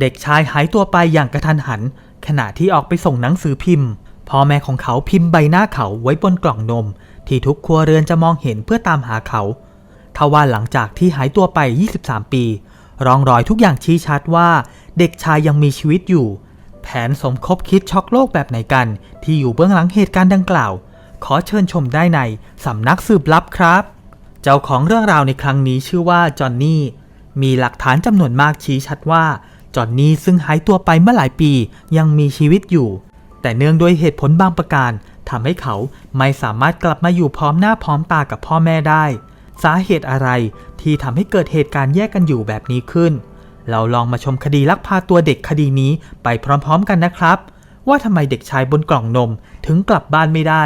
เด็กชายหายตัวไปอย่างกระทันหัน ขณะที่ออกไปส่งหนังสือพิมพ์ พ่อแม่ของเขาพิมพ์ใบหน้าเขาไว้บนกล่องนม ที่ทุกครัวเรือนจะมองเห็นเพื่อตามหาเขาทว่าหลังจากที่หายตัวไป 23 ปี ร่องรอยทุกอย่างชี้ชัดว่า เด็กชายยังมีชีวิตอยู่ แผนสมคบคิดช็อกโลกแบบไหนกัน ที่อยู่เบื้องหลังเหตุการณ์ดังกล่าว ขอเชิญชมได้ในสำนักสืบลับครับ เจ้าของเรื่องราวในครั้งนี้ชื่อว่าจอห์นนี่มีหลักฐานจำนวนมากชี้ชัดว่า จอนนี่ซึ่งหายตัวไปเมื่อหลายปียังมีชีวิตอยู่ แต่เนื่องด้วยเหตุผลบางประการทำให้เขาไม่สามารถกลับมาอยู่พร้อมหน้าพร้อมตากับพ่อแม่ได้ สาเหตุอะไรที่ทำให้เกิดเหตุการณ์แยกกันอยู่แบบนี้ขึ้น เราลองมาชมคดีลักพาตัวเด็กคดีนี้ไปพร้อมๆกันนะครับ ว่าทำไมเด็กชายบนกล่องนมถึงกลับบ้านไม่ได้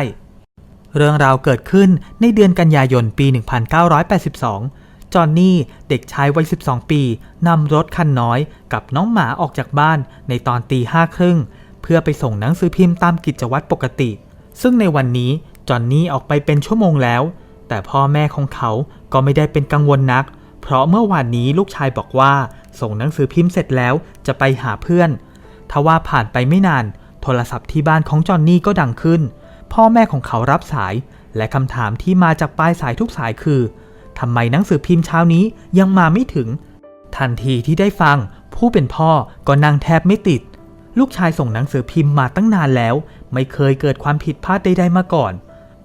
เรื่องราวเกิดขึ้นในเดือนกันยายนปี 1982 จอห์นนี่เด็กชายวัย 12 ปีนำรถคันน้อยกับน้องหมาออกจากบ้านในตอนตีห้าครึ่งเพื่อไปส่งหนังสือพิมพ์ตามกิจวัตรปกติ ซึ่งในวันนี้จอห์นนี่ออกไปเป็นชั่วโมงแล้ว แต่พ่อแม่ของเขาก็ไม่ได้เป็นกังวลนัก เพราะเมื่อวานนี้ลูกชายบอกว่า ส่งหนังสือพิมพ์เสร็จแล้วจะไปหาเพื่อนทว่าผ่านไปไม่นาน โทรศัพท์ที่บ้านของจอห์นนี่ก็ดังขึ้น พ่อแม่ของเขารับสาย และคำถามที่มาจากปลายสายทุกสายคือ ทำไมหนังสือพิมพ์เช้านี้ยังมาไม่ถึง ทันทีที่ได้ฟัง ผู้เป็นพ่อก็นั่งแทบไม่ติด ลูกชายส่งหนังสือพิมพ์มาตั้งนานแล้ว ไม่เคยเกิดความผิดพลาดใดๆมาก่อน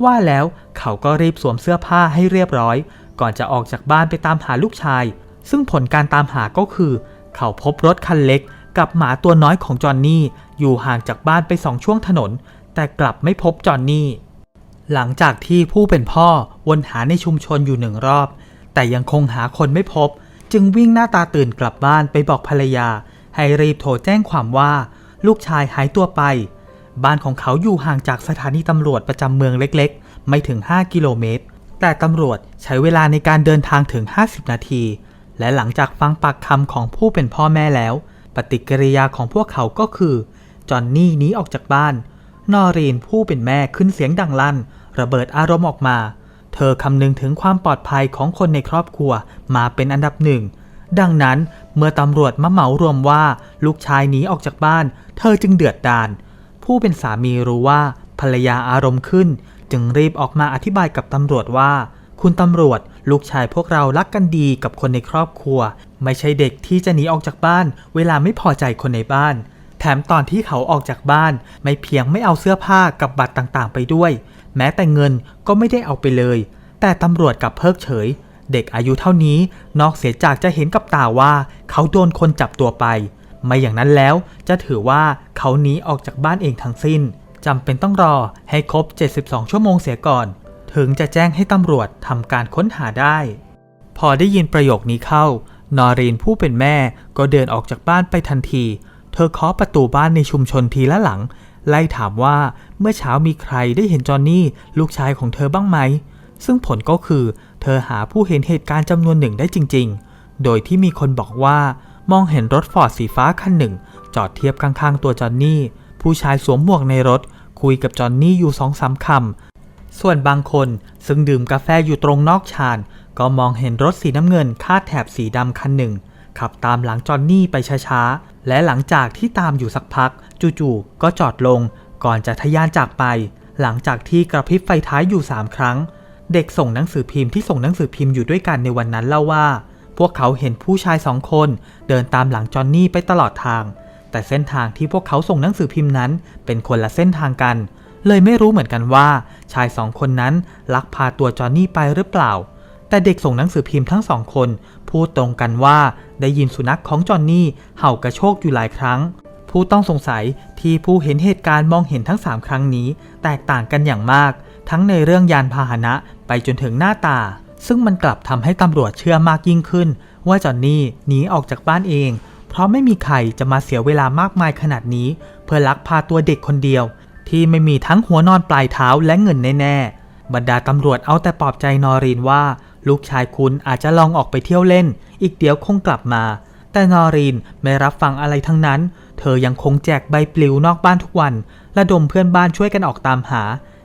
ว่าแล้วเขาก็รีบสวมเสื้อผ้าให้เรียบร้อย ก่อนจะออกจากบ้านไปตามหาลูกชาย ซึ่งผลการตามหาก็คือ เขาพบรถคันเล็ก กับหมาตัวน้อยของจอห์นนี่อยู่ห่างจากบ้านไปสองช่วงถนน แต่กลับไม่พบจอห์นนี่ หลังจากที่ผู้เป็นพ่อวนหาในชุมชนอยู่หนึ่งรอบ แต่ยังคงหาคนไม่พบ จึงวิ่งหน้าตาตื่นกลับบ้านไปบอกภรรยา ให้รีบโทรแจ้งความว่า ลูกชายหายตัวไป บ้านของเขาอยู่ห่างจากสถานีตำรวจประจำเมืองเล็กๆ ไม่ถึง 5 กิโลเมตร แต่ตำรวจใช้เวลาในการเดินทางถึง 50 นาที และหลังจากฟังปากคำของผู้เป็นพ่อแม่แล้ว ปฏิกิริยาของพวกเขาก็คือจอนนี่หนีออกจากบ้าน นอรีนผู้เป็นแม่ขึ้นเสียงดังลั่น ระเบิดอารมณ์ออกมา เธอคำนึงถึงความปลอดภัยของคนในครอบครัวมาเป็นอันดับหนึ่ง ดังนั้นเมื่อตำรวจมาเหมารวมว่าลูกชายหนีออกจากบ้าน เธอจึงเดือดดาลผู้เป็นสามีรู้ว่าภรรยาอารมณ์ขึ้น จึงรีบออกมาอธิบายกับตำรวจว่า คุณตำรวจลูกชายพวกเรารักกันดีกับคนในครอบครัว ไม่ใช่เด็กที่จะหนีออกจากบ้าน เวลาไม่พอใจคนในบ้าน แถมตอนที่เขาออกจากบ้าน ไม่เพียงไม่เอาเสื้อผ้ากับบัตรต่างๆ ไปด้วย แม้แต่เงินก็ไม่ได้เอาไปเลย แต่ตำรวจกับเพิกเฉย เด็กอายุเท่านี้นอกเสียจากจะเห็นกับตาว่า เขาโดนคนจับตัวไป ไม่อย่างนั้นแล้วจะถือว่าเขาหนีออกจากบ้านเองทั้งสิ้นจำเป็นต้องรอให้ครบ 72 ชั่วโมงเสียก่อน ถึงจะแจ้งให้ตำรวจทำการค้นหาได้ พอได้ยินประโยคนี้เข้า นอรีนผู้เป็นแม่ก็เดินออกจากบ้านไปทันที เธอเคาะประตูบ้านในชุมชนทีละหลัง ไล่ถามว่าเมื่อเช้ามีใครได้เห็นจอนนี่ลูกชายของเธอบ้างไหม ซึ่งผลก็คือ เธอหาผู้เห็นเหตุการณ์จำนวนหนึ่งได้จริง ๆ โดยที่มีคนบอกว่ามองเห็นรถฟอร์ดสีฟ้าคันหนึ่ง จอดเทียบข้างๆตัวจอนนี่ ผู้ชายสวมหมวกในรถ คุยกับจอนนี่อยู่สองสามคำส่วนบางคนซึ่งดื่มกาแฟอยู่ตรงนอกชานก็มองเห็นรถสีน้ำเงินคาดแถบสีดำคันหนึ่งขับตามหลังจอนนี่ไปช้าๆ และหลังจากที่ตามอยู่สักพัก จู่ๆก็จอดลง ก่อนจะทะยานจากไป หลังจากที่กระพริบไฟท้ายอยู่ 3 ครั้ง เด็กส่งหนังสือพิมพ์ที่ส่งหนังสือพิมพ์อยู่ด้วยกันในวันนั้นเล่าว่า พวกเขาเห็นผู้ชายสองคน เดินตามหลังจอนนี่ไปตลอดทาง แต่เส้นทางที่พวกเขาส่งหนังสือพิมพ์นั้น เป็นคนละเส้นทางกัน เลยไม่รู้เหมือนกันว่า ชายสองคนนั้นลักพาตัวจอนนี่ไปหรือเปล่า แต่เด็กส่งหนังสือพิมพ์ทั้งสองคน พูดตรงกันว่าได้ยินสุนัขของจอนนี่เห่ากระโชกอยู่หลายครั้ง ผู้ต้องสงสัยที่ผู้เห็นเหตุการณ์มองเห็นทั้ง 3 ครั้งนี้ แตกต่างกันอย่างมาก ทั้งในเรื่องยานพาหนะไปจนถึงหน้าตา ซึ่งมันกลับทำให้ตำรวจเชื่อมากยิ่งขึ้น ว่าจอนนี่หนีออกจากบ้านเอง เพราะไม่มีใครจะมาเสียเวลามากมายขนาดนี้ เพื่อลักพาตัวเด็กคนเดียว ที่ไม่มีทั้งหัวนอนปลายเท้าและเงินแน่ๆบรรดาตำรวจเอาแต่ปลอบใจนอรีนว่า ลูกชายคุณอาจจะลองออกไปเที่ยวเล่น อีกเดี๋ยวคงกลับมา แต่นอรีนไม่รับฟังอะไรทั้งนั้น เธอยังคงแจกใบปลิวนอกบ้านทุกวันระดมเพื่อนบ้านช่วยกันออกตามหา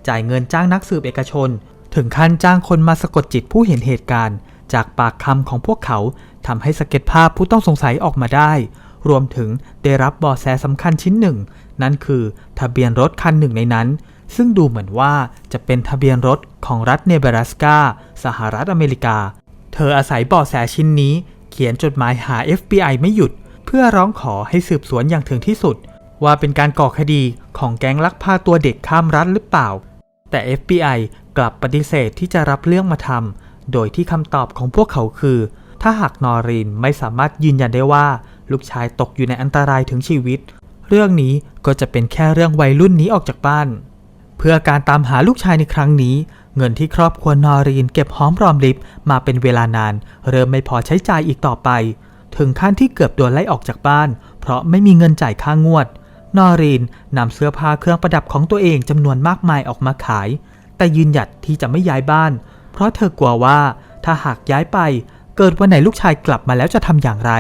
จ่ายเงินจ้างนักสืบเอกชน ถึงขั้นจ้างคนมาสะกดจิตผู้เห็นเหตุการณ์ จากปากคำของพวกเขาทำให้สเก็ตภาพผู้ต้องสงสัยออกมาได้ รวมถึงได้รับบาะแสสำคัญชิ้นหนึ่ง นั่นคือ ทะเบียนรถคันหนึ่งในนั้น ซึ่งดูเหมือนว่าจะเป็นทะเบียนรถของรัฐเนบราสกาสหรัฐอเมริกา เธออาศัยเบาะแสชิ้นนี้ เขียนจดหมายหา FBI ไม่หยุด เพื่อร้องขอให้สืบสวนอย่างถึงที่สุด ว่าเป็นการก่อคดีของแก๊งลักพาตัวเด็กข้ามรัฐหรือเปล่า แต่ FBI กลับปฏิเสธที่จะรับเรื่องมาทำโดยที่คำตอบของพวกเขาคือ ถ้าหากนอรีนไม่สามารถยืนยันได้ว่า ลูกชายตกอยู่ในอันตรายถึงชีวิต เรื่องนี้ก็จะเป็นแค่เรื่องวัยรุ่นหนี้ออกจากบ้าน เพื่อการตามหาลูกชายในครั้งนี้ เงินที่ครอบครัวนอรีนเก็บหอมรอมริบมาเป็นเวลานาน เริ่มไม่พอใช้จ่ายอีกต่อไป ถึงขั้นที่เกือบโดนไล่ออกจากบ้าน เพราะไม่มีเงินจ่ายค่างวด นอรีนนำเสื้อผ้าเครื่องประดับของตัวเองจำนวนมากมายออกมาขาย แต่ยืนหยัดที่จะไม่ย้ายบ้าน เพราะเธอกลัวว่าถ้าหากย้ายไปเกิดวันไหนลูกชายกลับมาแล้วจะทำอย่างไร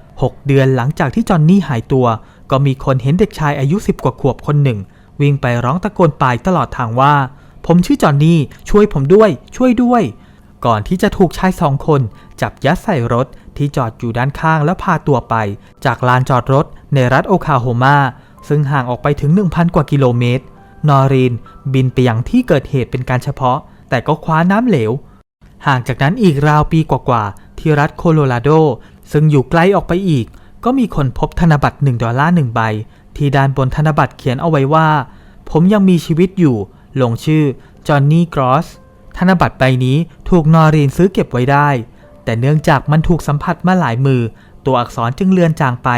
6 เดือนหลังจากที่จอนนี่หายตัว ก็มีคนเห็นเด็กชายอายุ 10 กว่าขวบคนหนึ่ง วิ่งไปร้องตะโกนปลาตลอดทางว่า ผมชื่อจอนนี่ ช่วยผมด้วย ช่วยด้วย ก่อนที่จะถูกชายสองคน จับยัดใส่รถที่จอดอยู่ด้านข้างแล้วพาตัวไป จากลานจอดรถในรัฐโอคลาโฮมา ซึ่งห่างออกไปถึง 1,000 กว่ากิโลเมตร นอรีนบินไปยังที่เกิดเหตุเป็นการเฉพาะ แต่ก็คว้าน้ำเหลว ห่างจากนั้นอีกราวปีกว่าๆที่รัฐโคโลราโด ซึ่งอยู่ไกลออกไปอีก ก็มีคนพบธนบัตร1ดอลลาร์1ใบ ที่ด้านบนธนบัตรเขียนเอาไว้ว่า ผมยังมีชีวิตอยู่ ลงชื่อจอห์นนี่กรอสธนบัตรใบนี้ถูกนอรีนซื้อเก็บไว้ได้ แต่เนื่องจากมันถูกสัมผัสมาหลายมือ ตัวอักษรจึงเลือนจางไป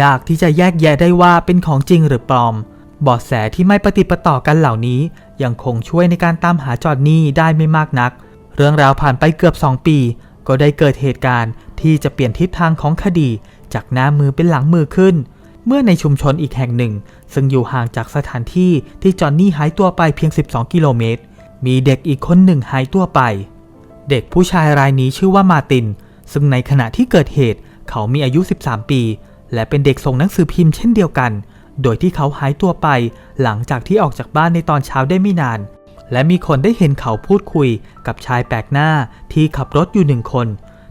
ยากที่จะแยกแยะได้ว่าเป็นของจริงหรือปลอมเบาะแสที่ไม่ปฏิปต่อกันเหล่านี้ ยังคงช่วยในการตามหาจอห์นนี่ได้ไม่มากนัก เรื่องราวผ่านไปเกือบ 2 ปี ก็ได้เกิดเหตุการณ์ที่จะเปลี่ยนทิศทางของคดี จากหน้ามือเป็นหลังมือขึ้น เมื่อในชุมชนอีกแห่งหนึ่ง ซึ่งอยู่ห่างจากสถานที่ที่จอห์นนี่หายตัวไปเพียง 12 กิโลเมตร มีเด็กอีกคนหนึ่งหายตัวไป เด็กผู้ชายรายนี้ชื่อว่ามาติน ซึ่งในขณะที่เกิดเหตุ เขามีอายุ 13 ปี และเป็นเด็กส่งหนังสือพิมพ์เช่นเดียวกัน โดยที่เขาหายตัวไป หลังจากที่ออกจากบ้านในตอนเช้าได้ไม่นาน และมีคนได้เห็นเขาพูดคุยกับชายแปลกหน้าที่ขับรถอยู่หนึ่งคน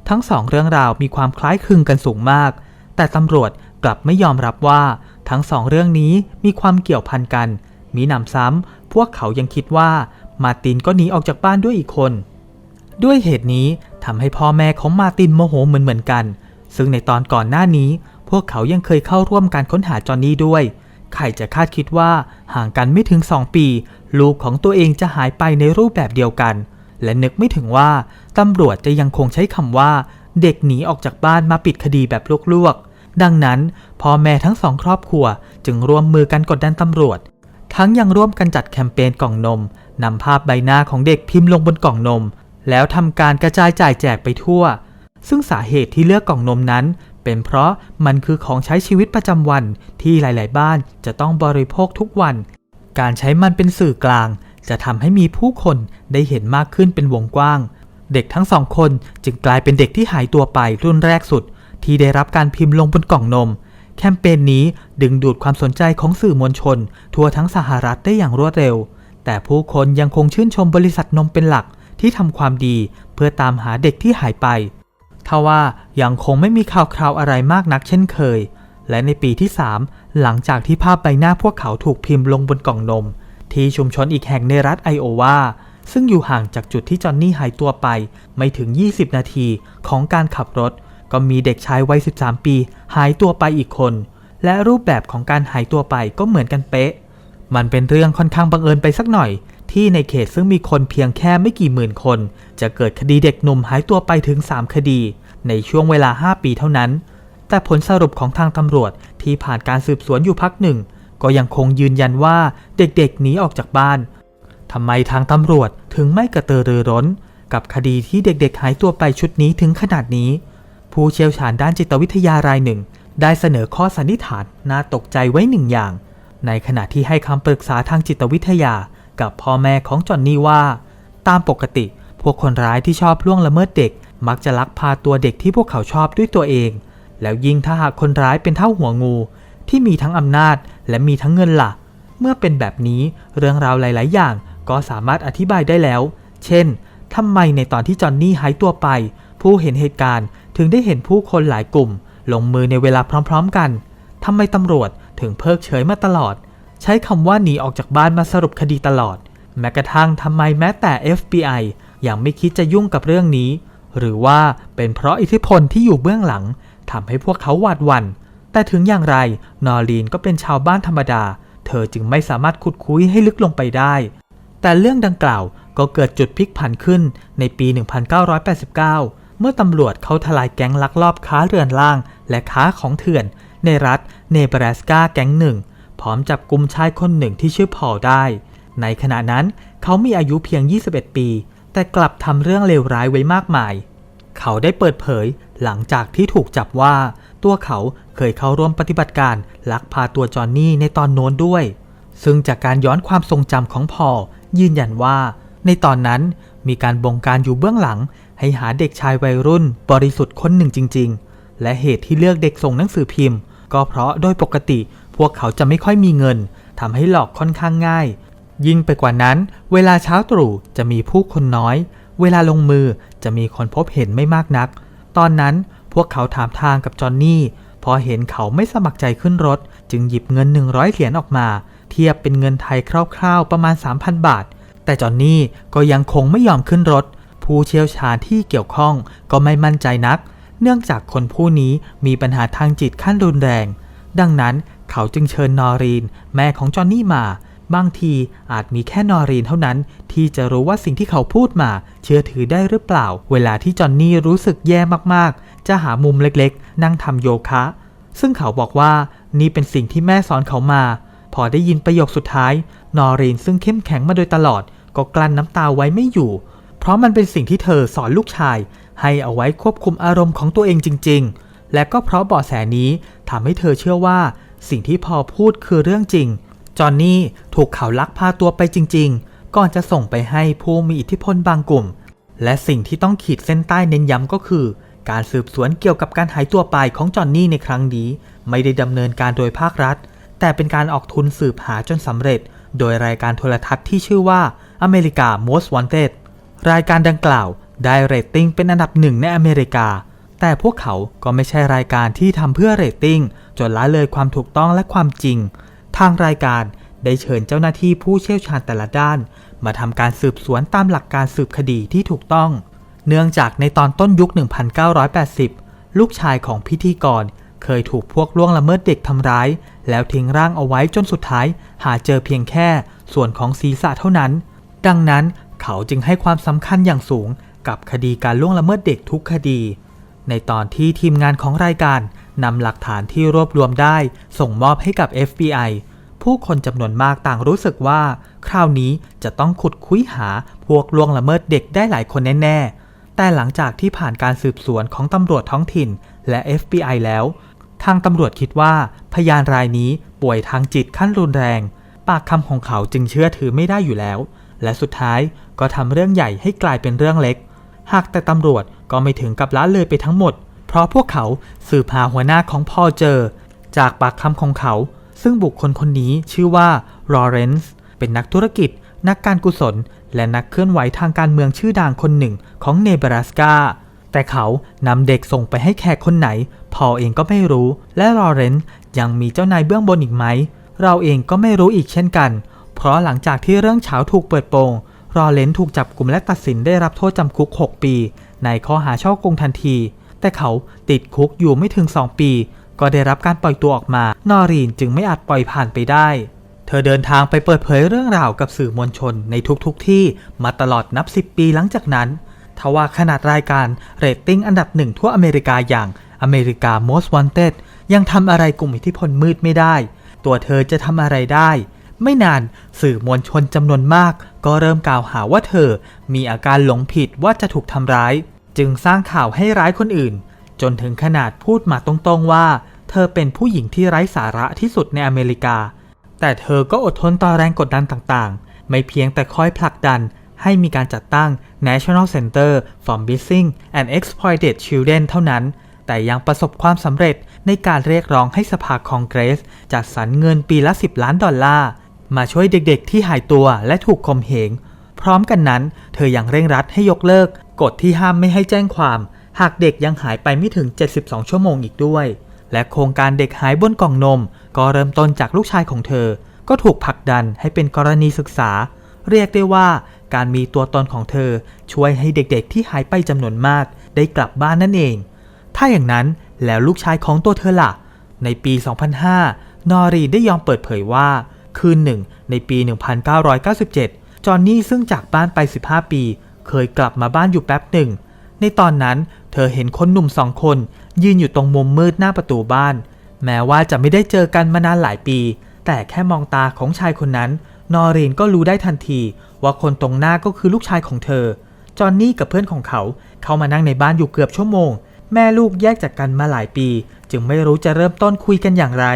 ทั้งสองเรื่องราวมีความคล้ายคลึงกันสูงมากแต่ตำรวจ กลับไม่ยอมรับว่าทั้งสองเรื่องนี้มีความเกี่ยวพันกัน มีหนำซ้ำพวกเขายังคิดว่ามาตินก็หนีออกจากบ้านด้วยอีกคน ด้วยเหตุนี้ทำให้พ่อแม่ของมาตินโมโหเหมือนเหมือนๆกัน ซึ่งในตอนก่อนหน้านี้ พวกเขายังเคยเข้าร่วมการค้นหาจอห์นนี่ด้วย ใครจะคาดคิดว่าห่างกันไม่ถึง2ปี ลูกของตัวเองจะหายไปในรูปแบบเดียวกัน และนึกไม่ถึงว่าตำรวจจะยังคงใช้คำว่า เด็กหนีออกจากบ้านมาปิดคดีแบบลวกๆ ดังนั้นพ่อแม่ทั้งสองครอบครัวจึงร่วมมือกันกดดันตำรวจ ทั้งยังร่วมกันจัดแคมเปญกล่องนมนำภาพใบหน้าของเด็กพิมพ์ลงบนกล่องนม แล้วทำการกระจายจ่ายแจกไปทั่ว ซึ่งสาเหตุที่เลือกกล่องนมนั้น เป็นเพราะมันคือของใช้ชีวิตประจำวันที่หลาย ๆ บ้านจะต้องบริโภคทุกวัน การใช้มันเป็นสื่อกลาง จะทำให้มีผู้คนได้เห็นมากขึ้นเป็นวงกว้าง เด็กทั้งสองคนจึงกลายเป็นเด็กที่หายตัวไปรุ่นแรกสุด ที่ได้รับการพิมพ์ลงบนกล่องนม แคมเปญนี้ดึงดูดความสนใจของสื่อมวลชน ทั่วทั้งสหรัฐได้อย่างรวดเร็ว แต่ผู้คนยังคงชื่นชมบริษัทนมเป็นหลักที่ทำความดีเพื่อตามหาเด็กที่หายไปทว่ายังคงไม่มีข่าวคราวอะไรมากนักเช่นเคย และในปีที่ 3 หลังจากที่ภาพใบหน้าพวกเขาถูกพิมพ์ลงบนกล่องนม ที่ชุมชนอีกแห่งในรัฐไอโอวาซึ่งอยู่ห่างจากจุดที่จอห์นนี่หายตัวไป ไม่ถึง 20 นาทีของการขับรถ ก็มีเด็กชายวัย 13 ปี หายตัวไปอีกคน และรูปแบบของการหายตัวไปก็เหมือนกันเป๊ะ มันเป็นเรื่องค่อนข้างบังเอิญไปสักหน่อย ที่ในเขตซึ่งมีคนเพียงแค่ไม่กี่หมื่นคน จะเกิดคดีเด็กหนุ่มหายตัวไปถึง 3 คดี ในช่วงเวลา 5 ปีเท่านั้น แต่ผลสรุปของทางตำรวจที่ผ่านการสืบสวนอยู่พักหนึ่ง ก็ยังคงยืนยันว่าเด็กๆหนีออกจากบ้านทำไมทางตำรวจถึงไม่กระตือรือร้น กับคดีที่เด็กๆหายตัวไปชุดนี้ถึงขนาดนี้ ผู้เชี่ยวชาญด้านจิตวิทยารายหนึ่ง ได้เสนอข้อสันนิษฐานน่าตกใจไว้หนึ่งอย่าง ในขณะที่ให้คำปรึกษาทางจิตวิทยากับพ่อแม่ของจอนนี่ว่า ตามปกติ พวกคนร้ายที่ชอบล่วงละเมิดเด็ก มักจะลักพาตัวเด็กที่พวกเขาชอบด้วยตัวเอง แล้วยิ่งถ้าหากคนร้ายเป็นเท่าหัวงู ที่มีทั้งอำนาจและมีทั้งเงินล่ะ เมื่อเป็นแบบนี้เรื่องราวหลาย ๆ อย่างก็สามารถอธิบายได้แล้ว เช่นทำไมในตอนที่จอนนี่หายตัวไป ผู้เห็นเหตุการณ์ ถึงได้เห็นผู้คนหลายกลุ่ม ลงมือในเวลาพร้อมๆกันทำไมตำรวจถึงเพิกเฉยมาตลอด ใช้คำว่าหนีออกจากบ้านมาสรุปคดีตลอด แม้กระทั่งทำไมแม้แต่ FBI ยังไม่คิดจะยุ่งกับเรื่องนี้ หรือว่าเป็นเพราะอิทธิพลที่อยู่เบื้องหลังทำให้พวกเขาหวาดหวัน่นแต่ถึงอย่างไร นอรีนก็เป็นชาวบ้านธรรมดา เธอจึงไม่สามารถขุดคุยให้ลึกลงไปได้ แต่เรื่องดังกล่าวก็เกิดจุดพลิกผันขึ้นในปี 1989 มื่อตำรวจเขาทลายแก๊งลักลอบค้าเรือนล่าง และค้าของเถื่อน ในรัฐเนบราสกาแก๊งหนึ่ง พร้อมจับกลุ่มชายคนหนึ่งที่ชื่อพอลได้ ในขณะนั้นเขามีอายุเพียง 21 ปี แต่กลับทำเรื่องเลวร้ายไว้มากมาย เขาได้เปิดเผยหลังจากที่ถูกจับว่า ตัวเขาเคยเข้าร่วมปฏิบัติการลักพาตัวจอห์นนี่ในตอนโน้นด้วย ซึ่งจากการย้อนความทรงจำของพอลยืนยันว่า ในตอนนั้นมีการบงการอยู่เบื้องหลัง ให้หาเด็กชายวัยรุ่นบริสุทธิ์คนหนึ่งจริง ๆ และเหตุที่เลือกเด็กส่งหนังสือพิมพ์ ก็เพราะโดยปกติ พวกเขาจะไม่ค่อยมีเงินทำให้หลอกค่อนข้างง่าย ยิ่งไปกว่านั้น เวลาเช้าตรู่จะมีผู้คนน้อย เวลาลงมือจะมีคนพบเห็นไม่มากนัก ตอนนั้นพวกเขาถามทางกับจอห์นนี่พอเห็นเขาไม่สมัครใจขึ้นรถ จึงหยิบเงิน 100เหรียญออกมา เทียบเป็นเงินไทยคร่าวๆประมาณ 3,000 บาท แต่จอห์นนี่ก็ยังคงไม่ยอมขึ้นรถ ผู้เชี่ยวชาญที่เกี่ยวข้องก็ไม่มั่นใจนัก เนื่องจากคนผู้นี้มีปัญหาทางจิตขั้นรุนแรง ดังนั้นเขาจึงเชิญนอรีน แม่ของจอห์นนี่มา บางทีอาจมีแค่นอรีนเท่านั้น ที่จะรู้ว่าสิ่งที่เขาพูดมา เชื่อถือได้หรือเปล่า เวลาที่จอห์นนี่รู้สึกแย่มากๆ จะหามุมเล็กๆ นั่งทำโยคะ ซึ่งเขาบอกว่านี่เป็นสิ่งที่แม่สอนเขามา พอได้ยินประโยคสุดท้าย นอรีนซึ่งเข้มแข็งมาโดยตลอด ก็กลั้นน้ำตาไว้ไม่อยู่ เพราะมันเป็นสิ่งที่เธอสอนลูกชาย ให้เอาไว้ควบคุมอารมณ์ของตัวเองจริง ๆ และก็เพราะเบาะแสนี้ทำให้เธอเชื่อว่า สิ่งที่พอพูดคือเรื่องจริง จอห์นนี่ถูกเขาลักพาตัวไปจริง ๆ ก่อนจะส่งไปให้ผู้มีอิทธิพลบางกลุ่ม และสิ่งที่ต้องขีดเส้นใต้เน้นย้ำก็คือ การสืบสวนเกี่ยวกับการหายตัวไปของจอห์นนี่ในครั้งนี้ ไม่ได้ดำเนินการโดยภาครัฐ แต่เป็นการออกทุนสืบหาจนสำเร็จ โดยรายการโทรทัศน์ที่ชื่อว่า America Most Wanted รายการดังกล่าวได้เรตติ้งเป็นอันดับหนึ่งในอเมริกา แต่พวกเขาก็ไม่ใช่รายการที่ทำเพื่อเรตติ้งจนละเลยความถูกต้องและความจริง ทางรายการได้เชิญเจ้าหน้าที่ผู้เชี่ยวชาญแต่ละด้าน มาทำการสืบสวนตามหลักการสืบคดีที่ถูกต้อง เนื่องจากในตอนต้นยุค 1980 ลูกชายของพิธีกรเคยถูกพวกล่วงละเมิดเด็กทำร้าย แล้วทิ้งร่างเอาไว้จนสุดท้าย หาเจอเพียงแค่ส่วนของศีรษะเท่านั้น ดังนั้น เขาจึงให้ความสำคัญอย่างสูงกับคดีการล่วงละเมิดเด็กทุกคดี ในตอนที่ทีมงานของรายการนำหลักฐานที่รวบรวมได้ส่งมอบให้กับ FBI ผู้คนจำนวนมากต่างรู้สึกว่า คราวนี้จะต้องขุดคุยหาพวกล่วงละเมิดเด็กได้หลายคนแน่ๆ แต่หลังจากที่ผ่านการสืบสวนของตำรวจท้องถิ่นและ FBI แล้ว ทางตำรวจคิดว่าพยานรายนี้ป่วยทางจิตขั้นรุนแรง ปากคำของเขาจึงเชื่อถือไม่ได้อยู่แล้วและสุดท้ายก็ทำเรื่องใหญ่ให้กลายเป็นเรื่องเล็ก หากแต่ตำรวจก็ไม่ถึงกับละเลยไปทั้งหมด เพราะพวกเขาสืบหาหัวหน้าของพ่อเจอ จากปากคำของเขา ซึ่งบุคคลคนนี้ชื่อว่าลอเรนซ์เป็นนักธุรกิจ นักการกุศล และนักเคลื่อนไหวทางการเมืองชื่อดังคนหนึ่งของเนบราสกาแต่เขานำเด็กส่งไปให้แขกคนไหน พอเองก็ไม่รู้ และลอเรนซ์ยังมีเจ้านายเบื้องบนอีกไหม เราเองก็ไม่รู้อีกเช่นกัน เพราะหลังจากที่เรื่องเช้าถูกเปิดโปง รอเลนถูกจับกลุ่มและตัดสินได้รับโทษจำคุก 6 ปี ในข้อหาช่อโกงทันที แต่เขาติดคุกอยู่ไม่ถึง 2 ปี ก็ได้รับการปล่อยตัวออกมา นอรีนจึงไม่อาจปล่อยผ่านไปได้ เธอเดินทางไปเปิดเผยเรื่องราวกับสื่อมวลชนในทุกๆทที่มาตลอดนับ 10 ปีหลังจากนั้นทว่าขนาดรายการเรตติ้งอันดับหนึ่งทั่วอเมริกาอย่างอเมริกา Most Wanted ยังทำอะไรกลุ่มอิทธิพลมืดไม่ได้ ตัวเธอจะทำอะไรได้ ไม่นานสื่อมวลชนจำนวนมาก ก็เริ่มกล่าวหาว่าเธอ มีอาการหลงผิดว่าจะถูกทำร้าย จึงสร้างข่าวให้ร้ายคนอื่น จนถึงขนาดพูดมาตรงๆว่า เธอเป็นผู้หญิงที่ไร้สาระที่สุดในอเมริกา แต่เธอก็อดทนต่อแรงกดดันต่างๆ ไม่เพียงแต่คอยผลักดันให้มีการจัดตั้ง National Center for Missing and Exploited Children เท่านั้น แต่ยังประสบความสำเร็จในการเรียกร้องให้สภาคองเกรส จัดสรรเงินปีละ 10 ล้านดอลลาร์ มาช่วยเด็กๆ ที่หายตัวและถูกข่มเหง พร้อมกันนั้น เธอยังเร่งรัดให้ยกเลิก กฎที่ห้ามไม่ให้แจ้งความ หากเด็กยังหายไปไม่ถึง 72 ชั่วโมงอีกด้วย และโครงการเด็กหายบนกล่องนม ก็เริ่มต้นจากลูกชายของเธอ ก็ถูกผลักดันให้เป็นกรณีศึกษา เรียกได้ว่าการมีตัวตนของเธอช่วยให้เด็กๆ ที่หายไปจำนวนมาก ได้กลับบ้านนั่นเอง ถ้าอย่างนั้นแล้วลูกชายของตัวเธอล่ะ ในปี 2005 นอรีได้ยอมเปิดเผยว่า คืนหนึ่งในปี 1997 จอห์นนี่ซึ่งจากบ้านไป 15 ปี เคยกลับมาบ้านอยู่แป๊บหนึ่ง ในตอนนั้นเธอเห็นคนหนุ่มสองคน ยืนอยู่ตรงมุมมืดหน้าประตูบ้าน แม้ว่าจะไม่ได้เจอกันมานานหลายปี แต่แค่มองตาของชายคนนั้น นอรีนก็รู้ได้ทันที ว่าคนตรงหน้าก็คือลูกชายของเธอ จอห์นนี่กับเพื่อนของเขา เข้ามานั่งในบ้านอยู่เกือบชั่วโมง แม่ลูกแยกจากกันมาหลายปี จึงไม่รู้จะเริ่มต้นคุยกันอย่างไร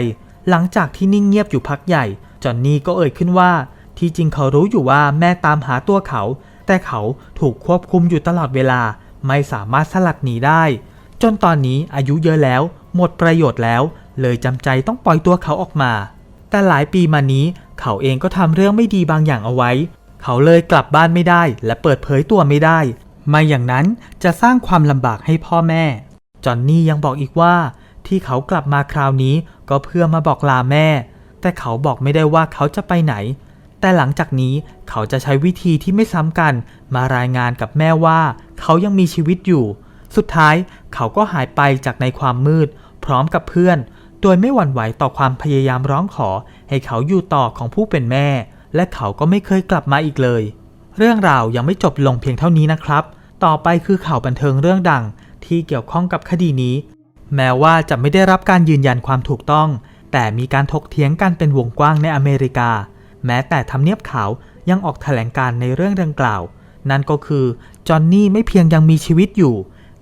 หลังจากที่นิ่งเงียบอยู่พักใหญ่ จอห์นนี่ก็เอ่ยขึ้นว่า ที่จริงเขารู้อยู่ว่าแม่ตามหาตัวเขา แต่เขาถูกควบคุมอยู่ตลอดเวลา ไม่สามารถสลัดหนีได้ จนตอนนี้อายุเยอะแล้ว หมดประโยชน์แล้ว เลยจำใจต้องปล่อยตัวเขาออกมา แต่หลายปีมานี้เขาเองก็ทำเรื่องไม่ดีบางอย่างเอาไว้ เขาเลยกลับบ้านไม่ได้ และเปิดเผยตัวไม่ได้ ไม่อย่างนั้นจะสร้างความลำบากให้พ่อแม่ จอห์นนี่ยังบอกอีกว่า ที่เขากลับมาคราวนี้ก็เพื่อมาบอกลาแม่ แต่เขาบอกไม่ได้ว่าเขาจะไปไหน แต่หลังจากนี้เขาจะใช้วิธีที่ไม่ซ้ำกัน มารายงานกับแม่ว่า เขายังมีชีวิตอยู่ สุดท้ายเขาก็หายไปจากในความมืด พร้อมกับเพื่อน โดยไม่หวั่นไหวต่อความพยายามร้องขอ ให้เขาอยู่ต่อของผู้เป็นแม่ และเขาก็ไม่เคยกลับมาอีกเลย เรื่องราวยังไม่จบลงเพียงเท่านี้นะครับ ต่อไปคือข่าวบันเทิงเรื่องดังที่เกี่ยวข้องกับคดีนี้ แม้ว่าจะไม่ได้รับการยืนยันความถูกต้อง แต่มีการถกเถียงกันเป็นวงกว้างในอเมริกา แม้แต่ทำเนียบขาวยังออกแถลงการในเรื่องดังกล่าว นั่นก็คือ จอห์นนี่ไม่เพียงยังมีชีวิตอยู่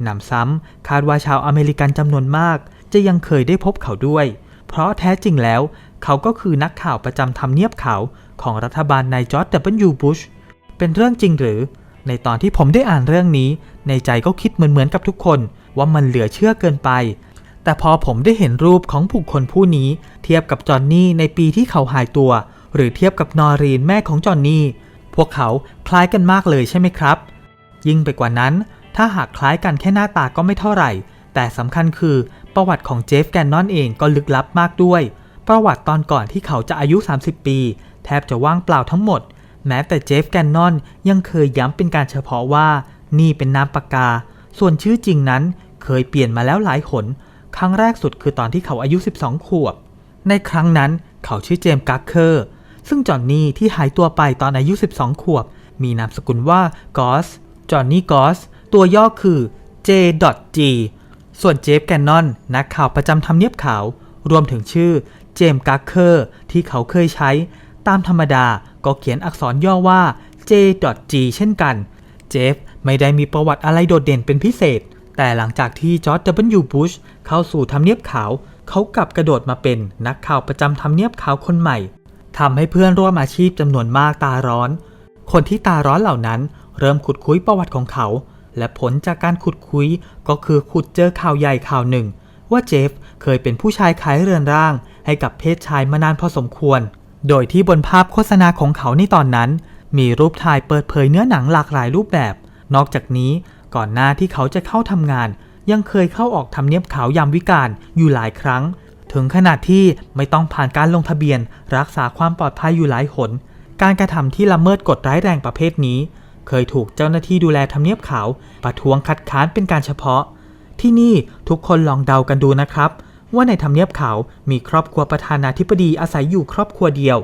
นำซ้ำคาดว่าชาวอเมริกันจำนวนมาก จะยังเคยได้พบเขาด้วย เพราะแท้จริงแล้ว เขาก็คือนักข่าวประจำทำเนียบขาวของรัฐบาลนายจอร์จ W. บุชเป็นเรื่องจริงหรือ ในตอนที่ผมได้อ่านเรื่องนี้ ในใจก็คิดเหมือนๆกับทุกคน ว่ามันเหลือเชื่อเกินไป แต่พอผมได้เห็นรูปของบุคคลผู้นี้ เทียบกับจอห์นนี่ในปีที่เขาหายตัว หรือเทียบกับนอรีนแม่ของจอห์นนี่ พวกเขาคล้ายกันมากเลยใช่ไหมครับ ยิ่งไปกว่านั้น ถ้าหากคล้ายกันแค่หน้าตาก็ไม่เท่าไหร่ แต่สำคัญคือประวัติของเจฟแกนนอนเองก็ลึกลับมากด้วย ประวัติตอนก่อนที่เขาจะอายุ 30 ปี แทบจะว่างเปล่าทั้งหมด แม้แต่เจฟแกนนอนยังเคยย้ำเป็นการเฉพาะว่า นี่เป็นนามปากกา ส่วนชื่อจริงนั้นเคยเปลี่ยนมาแล้วหลายหน ครั้งแรกสุดคือตอนที่เขาอายุ 12 ขวบ ในครั้งนั้นเขาชื่อเจมส์กัคเคอร์ ซึ่งจอห์นนี่ที่หายตัวไปตอนอายุ 12 ขวบ มีนามสกุลว่ากอส จอห์นนี่กอส ตัวย่อคือ J.G ส่วนเจฟแกนนอน นักข่าวประจำทำเนียบขาว รวมถึงชื่อเจมส์กัคเคอร์ ที่เขาเคยใช้ ตามธรรมดาก็เขียนอักษรย่อว่า J.G เช่นกัน เจฟไม่ได้มีประวัติอะไรโดดเด่นเป็นพิเศษ แต่หลังจากที่จอร์จ W. บุชเข้าสู่ทำเนียบขาว เขากลับกระโดดมาเป็นนักข่าวประจำทำเนียบขาวคนใหม่ทำให้เพื่อนร่วมอาชีพจำนวนมากตาร้อน คนที่ตาร้อนเหล่านั้นเริ่มขุดคุยประวัติของเขา และผลจากการขุดคุยก็คือขุดเจอข่าวใหญ่ข่าวหนึ่ง ว่าเจฟเคยเป็นผู้ชายขายเรือนร่าง ให้กับเพศชายมานานพอสมควร โดยที่บนภาพโฆษณาของเขาในตอนนั้น มีรูปถ่ายเปิดเผยเนื้อหนังหลากหลายรูปแบบ นอกจากนี้ ก่อนหน้าที่เขาจะเข้าทำงาน ยังเคยเข้าออกทำเนียบขาวยามวิกาลอยู่หลายครั้ง ถึงขนาดที่ไม่ต้องผ่านการลงทะเบียน รักษาความปลอดภัยอยู่หลายหน การกระทำที่ละเมิดกฎร้ายแรงประเภทนี้ เคยถูกเจ้าหน้าที่ดูแลทำเนียบขาว ประท้วงคัดค้านเป็นการเฉพาะ ที่นี่ทุกคนลองเดากันดูนะครับ ว่าในทำเนียบขาวมีครอบครัวประธานาธิบดีอาศัยอยู่ครอบครัวเดียว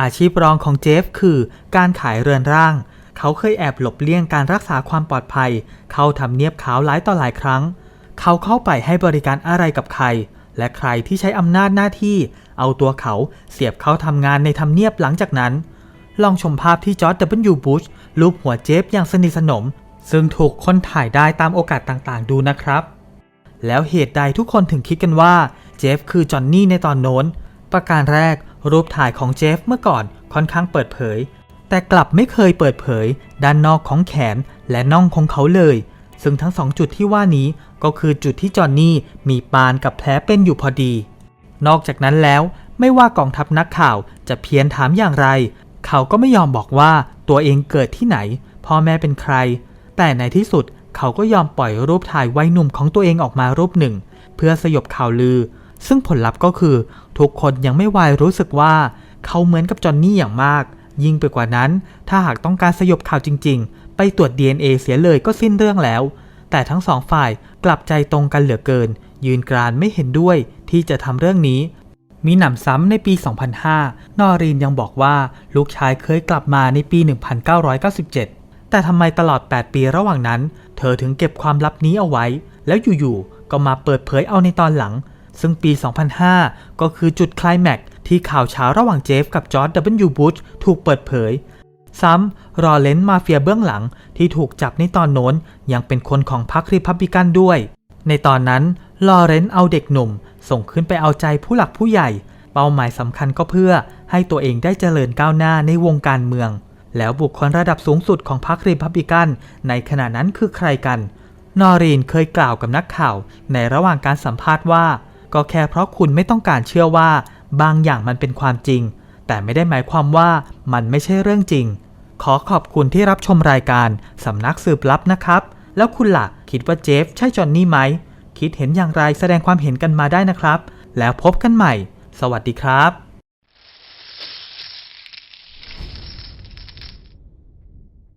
อาชีพรองของเจฟ คือการขายเรือนร่าง เขาเคยแอบหลบเลี่ยงการรักษาความปลอดภัย เข้าทำเนียบขาวหลายต่อหลายครั้ง เขาเข้าไปให้บริการอะไรกับใคร และใครที่ใช้อำนาจหน้าที่ เอาตัวเขาเสียบเขาทำงานในทำเนียบหลังจากนั้น ลองชมภาพที่จอร์จ W. บุชรูปหัวเจฟอย่างสนิทสนม ซึ่งถูกคนถ่ายได้ตามโอกาสต่างๆ ดูนะครับ แล้วเหตุใดทุกคนถึงคิดกันว่าเจฟคือจอห์นนี่ในตอนโน้นประการแรกรูปถ่ายของเจฟเมื่อก่อนค่อนข้างเปิดเผย แต่กลับไม่เคยเปิดเผย ด้านนอกของแขนและน่องของเขาเลย ซึ่งทั้งสองจุดที่ว่านี้ก็คือจุดที่จอห์นนี่มีปานกับแผลเป็นอยู่พอดี นอกจากนั้นแล้วไม่ว่ากองทัพนักข่าวจะเพียนถามอย่างไร เขาก็ไม่ยอมบอกว่าตัวเองเกิดที่ไหน พ่อแม่เป็นใคร แต่ในที่สุดเขาก็ยอมปล่อยรูปถ่ายวัยหนุ่มของตัวเองออกมารูปหนึ่ง เพื่อสยบข่าวลือ ซึ่งผลลัพธ์ก็คือ ทุกคนยังไม่วายรู้สึกว่า เขาเหมือนกับจอห์นนี่อย่างมาก ยิ่งไปกว่านั้น ถ้าหากต้องการสยบข่าวจริง ๆ ไปตรวจ DNA เสียเลยก็สิ้นเรื่องแล้ว แต่ทั้งสองฝ่ายกลับใจตรงกันเหลือเกิน ยืนกรานไม่เห็นด้วยที่จะทำเรื่องนี้ มีหนำซ้ำในปี 2005 นอรีนยังบอกว่าลูกชายเคยกลับมาในปี 1997 แต่ทำไมตลอด 8 ปีระหว่างนั้น เธอถึงเก็บความลับนี้เอาไว้ แล้วอยู่ๆก็มาเปิดเผยเอาในตอนหลัง ซึ่งปี 2005 ก็คือจุดคลแม็กซ์ ที่ข่าวเช้าระหว่างเจฟกับจอร์ด W. Bush ถูกเปิดเผย ซ้ำ รอเลนซ์มาเฟียเบื้องหลังที่ถูกจับในตอนโน้น ยังเป็นคนของพรรครีพับลิกันด้วย ในตอนนั้น ลอเรนซ์เอาเด็กหนุ่ม ส่งขึ้นไปเอาใจผู้หลักผู้ใหญ่ เป้าหมายสำคัญก็เพื่อให้ตัวเองได้เจริญก้าวหน้าในวงการเมือง แล้วบุคคลระดับสูงสุดของพรรครีพับลิกัน ในขณะนั้นคือใครกันนอรีนเคยกล่าวกับนักข่าวในระหว่างการสัมภาษณ์ว่า ก็แค่เพราะคุณไม่ต้องการเชื่อว่า บางอย่างมันเป็นความจริง แต่ไม่ได้หมายความว่ามันไม่ใช่เรื่องจริง ขอขอบคุณที่รับชมรายการสำนักสืบลับนะครับ แล้วคุณล่ะคิดว่าเจฟใช่จอห์นนี่ไหม คิดเห็นอย่างไรแสดงความเห็นกันมาได้นะครับ แล้วพบกันใหม่ สวัสดีครับ